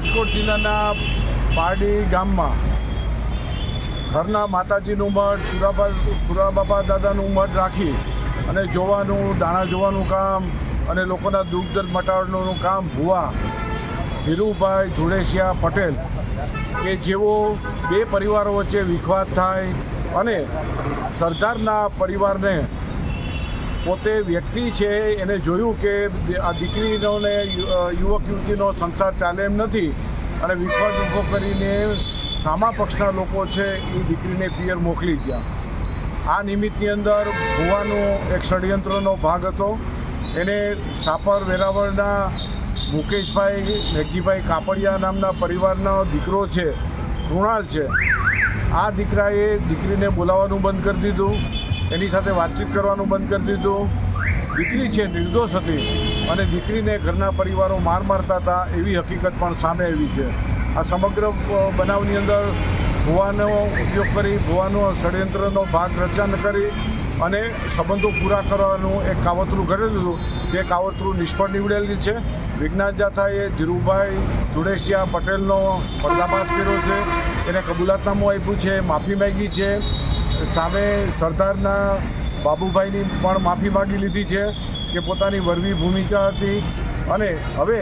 રાજકોટ જિલ્લાના પારડી ગામમાં ઘરના માતાજીનું મઠ સુરાબા, સુરાબાપા દાદાનું મઠ રાખી અને જોવાનું, દાણા જોવાનું કામ અને લોકોના દુઃખ દર્દ મટાડવાનું કામ ભુવા ધીરુભાઈ ધુળેશિયા પટેલ કે જેઓ બે પરિવારો વચ્ચે વિખવાદ થાય અને સરદારના પરિવારને પોતે વ્યક્તિ છે, એને જોયું કે આ દીકરીનો ને યુવક યુવતીનો સંસાર ચાલે એમ નથી અને વિખવાદ ઊભો કરીને સામા પક્ષના લોકો છે એ દીકરીને પિયર મોકલી ગયા. આ નિમિત્તની અંદર ભુવાનો એક ષડયંત્રનો ભાગ હતો. એને સાપર વેરાવળના મુકેશભાઈ, મેઘજીભાઈ કાપડિયા નામના પરિવારનો દીકરો છે કૃણાલ છે. આ દીકરાએ દીકરીને બોલાવવાનું બંધ કરી દીધું. એની સાથે વાતચીત કરવાનું બંધ કરી દીધું. દીકરી છે, નિર્દોષ હતી અને દીકરીને ઘરના પરિવારો માર મારતા હતા, એવી હકીકત પણ સામે આવી છે. આ સમગ્ર બનાવની અંદર ભુવાનો ઉપયોગ કરી, ભુવાનો ષડયંત્રનો ભાગ રચન કરી અને સંબંધો પૂરા કરવાનું એક કાવતરું કરેલું હતું તે કાવતરું નિષ્ફળ નીવડેલી છે. વિજ્ઞાન જાથાએ ધીરુભાઈ ધુડેશિયા પટેલનો પર્દાફાશ કર્યો છે. એને કબૂલાતનામું આપ્યું છે, માફી માગી છે. સામે સરદારના બાબુભાઈની પણ માફી માગી લીધી છે કે પોતાની વરવી ભૂમિકા હતી. અને હવે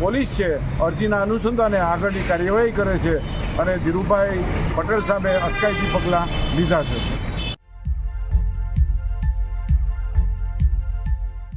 પોલીસ છે, અરજીના અનુસંધાને આગળની કાર્યવાહી કરે છે અને ધીરુભાઈ પટેલ સામે અટકાયતી પગલાં લીધા છે.